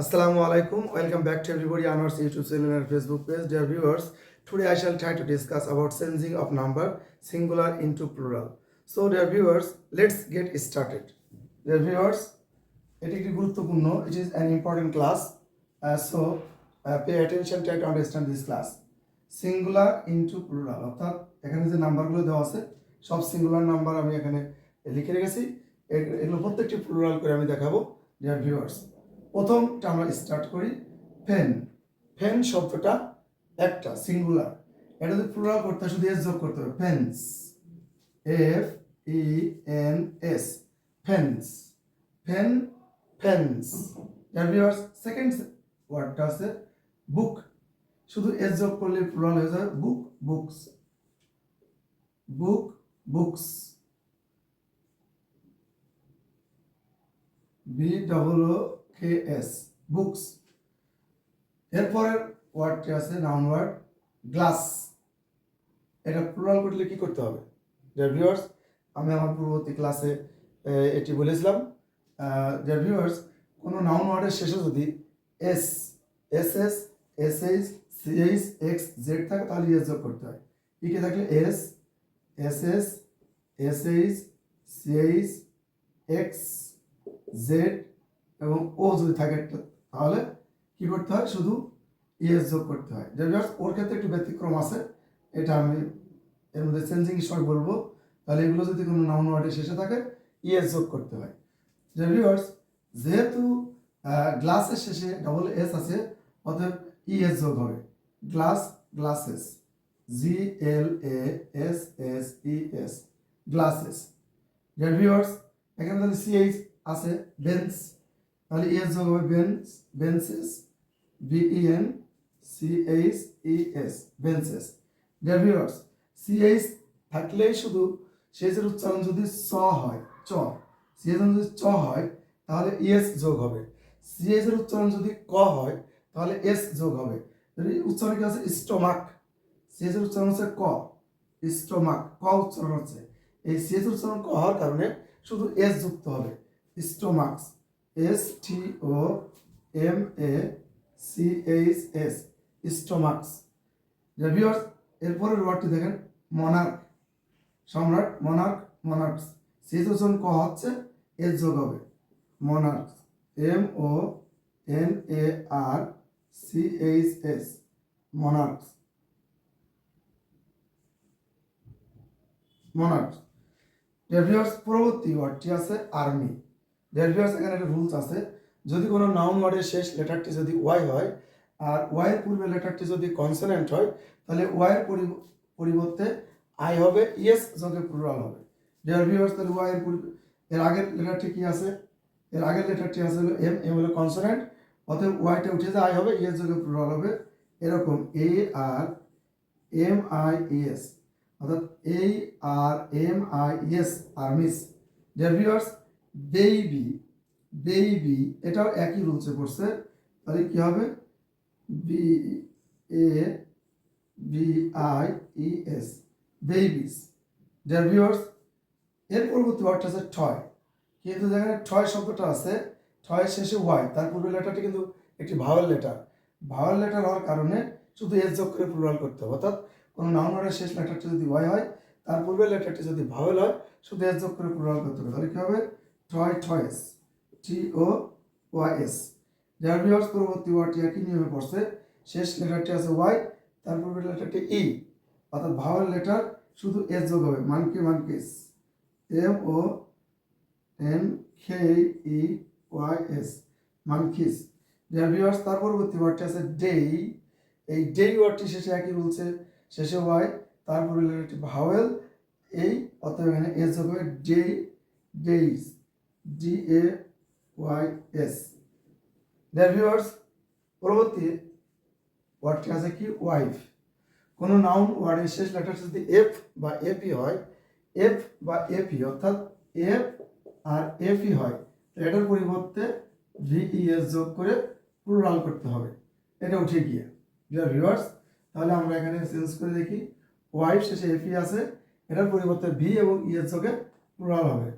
Assalamu alaikum. Welcome back to everybody on our YouTube channel and Facebook page. Dear viewers, today I shall try to discuss about changing of number singular into plural. So dear viewers, let's get started. Dear viewers, এটি একটি গুরুত্বপূর্ণ an important class. Uh, so uh, pay attention try to understand this class. Singular into plural অর্থাৎ এখানে যে নাম্বারগুলো দেওয়া আছে সব সিঙ্গুলার নাম্বার আমি এখানে লিখে রেখেছি এগুলো প্রত্যেকটি প্লুরাল করে আমি দেখাবো ডিয়ার ভিউয়ার্স প্রথমটা আমরা স্টার্ট করি ফেন ফেন শব্দটা একটা সিঙ্গুলার এটা যদি প্লুরাল করতে শুধু এস যোগ করতে হবে। Fence F E N S fence fen fence dear second ওয়ার্ডটা আছে বুক শুধু এস যোগ করলে প্লুরাল হয়ে যাবে book books book books B double O K S books এরপরের ওয়ার্ডটি আছে নাউন ওয়ার্ড গ্লাস এটা প্লুরাল করলে কি করতে হবে? ডিয়ার ভিউয়ার্স আমি আমার পূর্ববর্তী ক্লাসে এটি বলেছিলাম। ডিয়ার ভিউয়ার্স কোনো নাউন ওয়ার্ডের শেষে যদি S S S S H C H X Z থাকে, তাহলে এস যোগ করতে হয়। কি কে থাকলে? S S S S H C H X Z এবং ও যদি থাকে তাহলে কি করতে হয়? শুধু ইএস যোগ করতে হয়। viewers, ওর ক্ষেত্রে একটু ব্যতিক্রম আছে। এটা আমি এর মধ্যে চেঞ্জিং সময় বলব। তাহলে এগুলো যদি কোনো নাউন ওয়ার্ডের শেষে থাকে ইএস যোগ করতে হয়। যে ভিউয়ার্স যেহেতু গ্লাসের শেষে ডবল এস আছে অতএব ইএস যোগ হবে। Glass glasses G L A S S E S glasses viewers এখানে তাহলে সিএইচ আছে বেঞ্চ তাহলে ইএস যোগ হবে bench benches BEN CH ES benches dear viewers CH থাকলেই শুধু শেষের উচ্চারণ যদি চ হয়, চ সিএস যদি চ হয়, তাহলে ইএস যোগ হবে। সিএস এর উচ্চারণ যদি ক হয়, তাহলে এস যোগ হবে। যদি উচ্চারণ কি আছে? স্টোমাক। সিএস এর উচ্চারণ হচ্ছে ক। স্টোমাক, ক উচ্চারণ হচ্ছে। এই সিএস উচ্চারণ ক হওয়ার কারণে শুধু এস যুক্ত হবে। Stomachs. S T O M A C H S stomachs viewers এরপরের ওয়ার্ডটি দেখেন মনার্ক সম্রাট মনার্ক মনার্কস উচ্চারণ ক হচ্ছে এস যোগ হবে। Monarchs M O N A R C H S monarchs monarchs dear viewers পরবর্তী ওয়ার্ডটি আছে আর্মি ডেভিয়ার্স এখানে একটা রুলস আছে। যদি কোনো নাউন ওয়ার্ডের শেষ লেটারটি যদি ওয়াই হয়, আর ওয়াইয়ের পূর্বে লেটারটি যদি কনসোনেন্ট হয়, তাহলে ওয়াইয়ের পরিবর্তে আই হবে ইয়েস যোগে প্লুরাল হবে। ডিয়ার ভিউয়ার্স তাহলে ওয়াইয়ের পূর্বে, এর আগের লেটারটি কী আছে? এর আগের লেটারটি আছে হলো এম এম হলো কনসোনেন্ট অতএব ওয়াইটা উঠে যায় আই হবে ইয়েস যোগে প্লুরাল হবে, এরকম A R M I S অর্থাৎ এই R M I S armies dear viewers baby baby এটাও একই রুলসে পড়ছে। তাহলে কি হবে? B A B I E S babies dear viewers এর পরবর্তী ওয়ার্ডটা আছে ঠয় কিন্তু যেখানে ঠয় শব্দটা আছে ঠয় শেষে ওয়াই তার পূর্বে লেটারটি কিন্তু একটি ভাওয়াল লেটার ভাওয়াল লেটার হওয়ার কারণে শুধু এস যোগ করে প্লুরাল করতে হবে। অর্থাৎ কোনো নাউন ওয়ার্ডের শেষ লেটারটি যদি ওয়াই হয়, তার পূর্বে লেটারটি যদি ভাওয়াল হয়, শুধু এস যোগ করে প্লুরাল করতে হবে। তাহলে কি হবে? Toy toys T O Y S. Viewers পরবর্তী ওয়ার্ডটি একই নিয়মে পড়ছে। শেষ লেটারটি আছে ওয়াই, তার পূর্বে লেটারটি ই। অর্থাৎ ভাওয়াল লেটার শুধু এস যোগ হবে, monkey monkeys M O N K E Y S monkeys যার ভিউয়ার্স তার পরবর্তী ওয়ার্ডটি আছে ডেই। এই ডেই ওয়ার্ডটি শেষে একই রুলছে শেষে ওয়াই তারপরে লেটারটি ভাওয়েল, এই, অতএব এখানে এস যোগ হবে day days. D A Y S dear viewers পরবর্তী ওয়ার্ডটি আছে কি? ওয়াইফ কোনো নাউন ওয়ার্ডের শেষ লেটার যদি এফ বা এপি হয় এফ বা এপি অর্থাৎ এফ আর এফই হয় এটার পরিবর্তে ভিইএস যোগ করে প্লুরাল করতে হবে। এটা উঠে গিয়ে। ডিয়ার ভিউয়ার্স তাহলে আমরা এখানে চেঞ্জ করে দেখি। ওয়াইফ শেষে এফই আছে, এটার পরিবর্তে ভি এবং ইএস যোগে প্লুরাল হবে।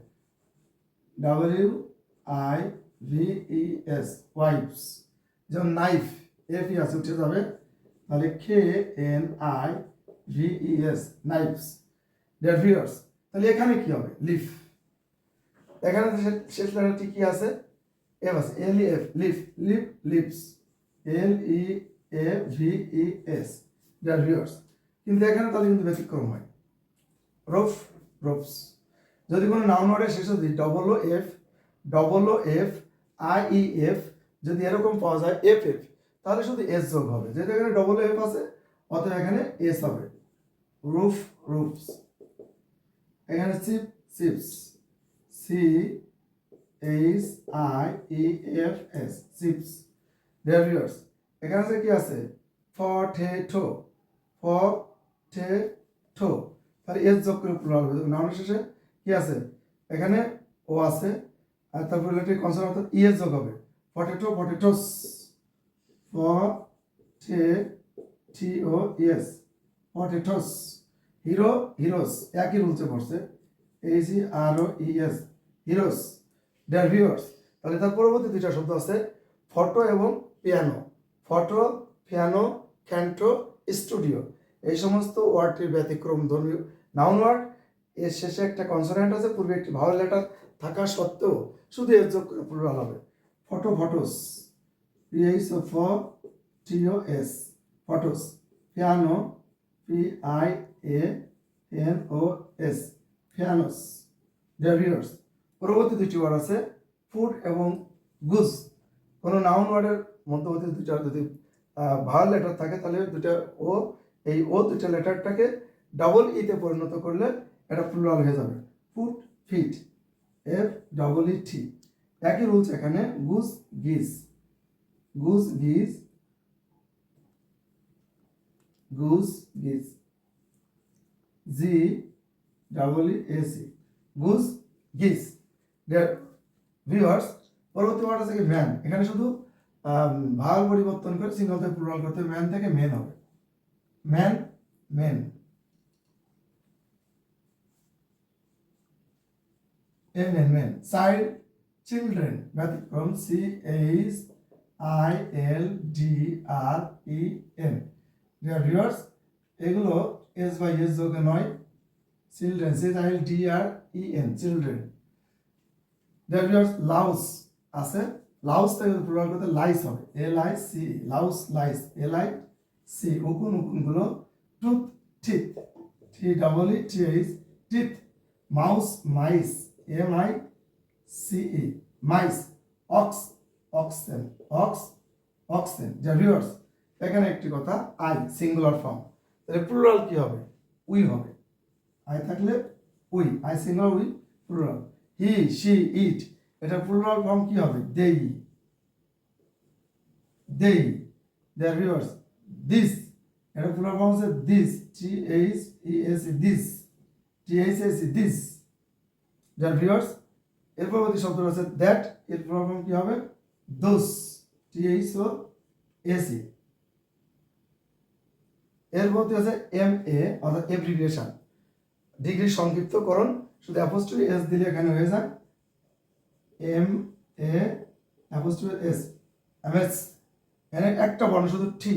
W I V E S wives যেমন নাইফ এফ ই আছে, উঠে যাবে। তাহলে K N I V E S knives viewers তাহলে এখানে কি হবে? লিফ এখানে শেষ লেটারটি কি আছে? এফ আছে। L E F leaf leaf leaves L E A V E S viewers কিন্তু এখানে তাহলে কিন্তু ব্যতিক্রম হয়। রোফ রোপস যদি কোনো নাউন ওয়ার্ডের শেষে দিই double O F double O F I E F যদি এরকম পাওয়া যায় এফ এফ তাহলে শুধু এস যোগ হবে। যেহেতু এখানে ডবল এফ আছে, অতএব এখানে এস হবে। রুফ রুফস এখানে chief chiefs C H I E F S chiefs dear viewers এখানে আছে কি আছে? ফ ঠে ঠো ফ ঠে ঠো তাহলে এস যোগ করে প্লুরাল হবে। নাউনের শেষে কি আছে? এখানে ও আছে, আর তারপর রিলেটিভ কনসার্ন অর্থাৎ ইএস যোগ হবে। Potato potatoes O ES potatoes hero heroes একই রুলসে পড়ছে H R O ES heroes dear viewers তাহলে তার পরবর্তী দুইটা শব্দ আছে। ফটো এবং piano photo piano canto studio এই সমস্ত ওয়ার্ডটির ব্যতিক্রম ধর্মীয়। নাউন ওয়ার্ড এর শেষে একটা কনসোনেন্ট আছে, পূর্বে একটি ভাওয়াল লেটার থাকা সত্ত্বেও শুধু এর যোগ করে প্লুরাল হবে। ফটো ফটোস পিএইচ ফ TO S photos piano P I A N O S pianos dear viewers পরবর্তী দুটি ওয়ার্ড আছে ফুড এবং গুজ কোনো নাউন ওয়ার্ডের মধ্যবর্তী দুটা যদি ভাওয়াল লেটার থাকে, তাহলে দুটা ও এই ও দুটা লেটারটাকে ডাবল ইতে পরিণত করলে এটা প্লুরাল হয়ে যাবে। Foot feet F double E T একই রুলস এখানে goose geese goose geese goose geese G double E SE goose geese viewers পরবর্তী ওয়ার্ড আছে ম্যান এখানে শুধু ভাগ পরিবর্তন করে সিঙ্গল থেকে প্লুরাল করতে ম্যান থেকে মেন হবে। Man men N N men child children ব্যতিক্রম C H I L D R E N viewers এগুলো এস বাই এস যোগে নয়। Children C I D R E N children viewers louse আছে। Louse থেকে plural করতে lice হবে। L I C louse lice L I C উকুন উকুনগুলো tooth teeth T double E T H teeth mouse mice M I CE mice ox oxen ox oxen যা viewers এখানে একটি কথা I singular form তাহলে plural কি হবে? We হবে। I থাকলে we I singular we plural he she it এটা প্লুরাল ফর্ম কি হবে? They they their viewers this এটা প্লুরাল ফর্ম হচ্ছে these T H E S these T H S these যার ভিউয়ার্স এর পরবর্তী শব্দ আছে দ্যাট এর প্রবলেম কি হবে? দোস টি এইচ ও এসি এর মধ্যে আছে এম এ অর্থাৎ এব্রিভিয়েশন ডিগ্রি সংক্ষিপ্তকরণ, শুধু অ্যাপোস্ট্রফি এস দিলে এখানে হয়ে যায়। M A apostrophe S M S এখানে একটা বর্ণ, শুধু টি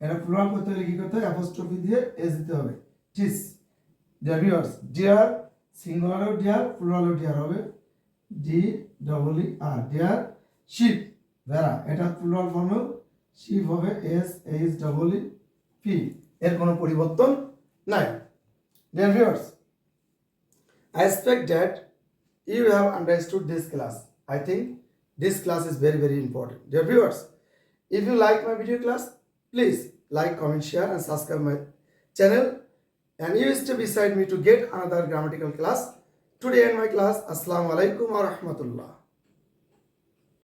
এটা প্লুরাল করতে হলে কি করতে হবে? অ্যাপোস্ট্রফি দিয়ে এস দিতে হবে। টিস ডিয়ার ভিউয়ার্স ডিয়ার সিঙ্গুলারও ডিয়ার প্লুরালও ডিয়ার হবে D double E R deer sheep ভেড়া এটা প্লুরাল ফর্মেও শিপ হবে S H double E P এর কোনো পরিবর্তন নাই dear viewers I expect that you have understood this class. I think this class is very, very important. Dear viewers, if you like my video class, please like, comment, share, and subscribe my channel. And you stay beside me to get another grammatical class. Today in my class, Assalamu alaikum wa rahmatullah.